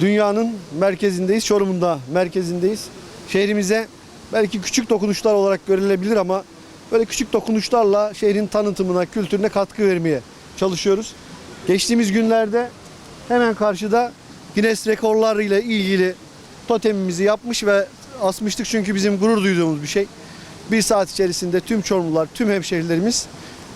Dünyanın merkezindeyiz, Çorum'un da merkezindeyiz. Şehrimize belki küçük dokunuşlar olarak görülebilir ama böyle küçük dokunuşlarla şehrin tanıtımına, kültürüne katkı vermeye çalışıyoruz. Geçtiğimiz günlerde hemen karşıda Guinness rekorları ile ilgili totemimizi yapmış ve asmıştık çünkü bizim gurur duyduğumuz bir şey. Bir saat içerisinde tüm Çorumlular, tüm hemşehrilerimiz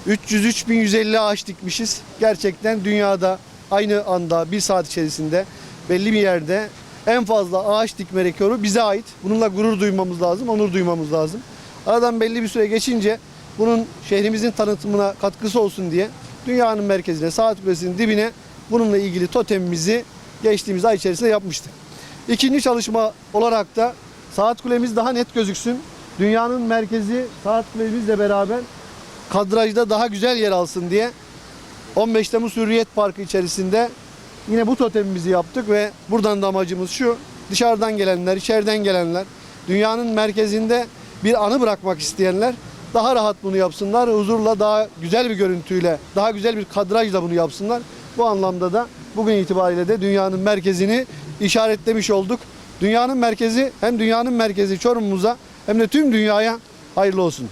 303.150 ağaç dikmişiz. Gerçekten dünyada aynı anda bir saat içerisinde belli bir yerde en fazla ağaç dikme rekoru bize ait. Bununla gurur duymamız lazım, onur duymamız lazım. Aradan belli bir süre geçince bunun şehrimizin tanıtımına katkısı olsun diye dünyanın merkezine, saat kulesinin dibine bununla ilgili totemimizi geçtiğimiz ay içerisinde yapmıştık. İkinci çalışma olarak da saat kulemiz daha net gözüksün. Dünyanın merkezi saat kulemizle beraber kadrajda daha güzel yer alsın diye 15 Temmuz Hürriyet Parkı içerisinde yine bu totemimizi yaptık ve buradan da amacımız şu. Dışarıdan gelenler, içeriden gelenler, dünyanın merkezinde bir anı bırakmak isteyenler daha rahat bunu yapsınlar. Huzurla daha güzel bir görüntüyle, daha güzel bir kadrajla bunu yapsınlar. Bu anlamda da bugün itibariyle de dünyanın merkezini işaretlemiş olduk. Dünyanın merkezi hem dünyanın merkezi Çorum'umuza hem de tüm dünyaya hayırlı olsun.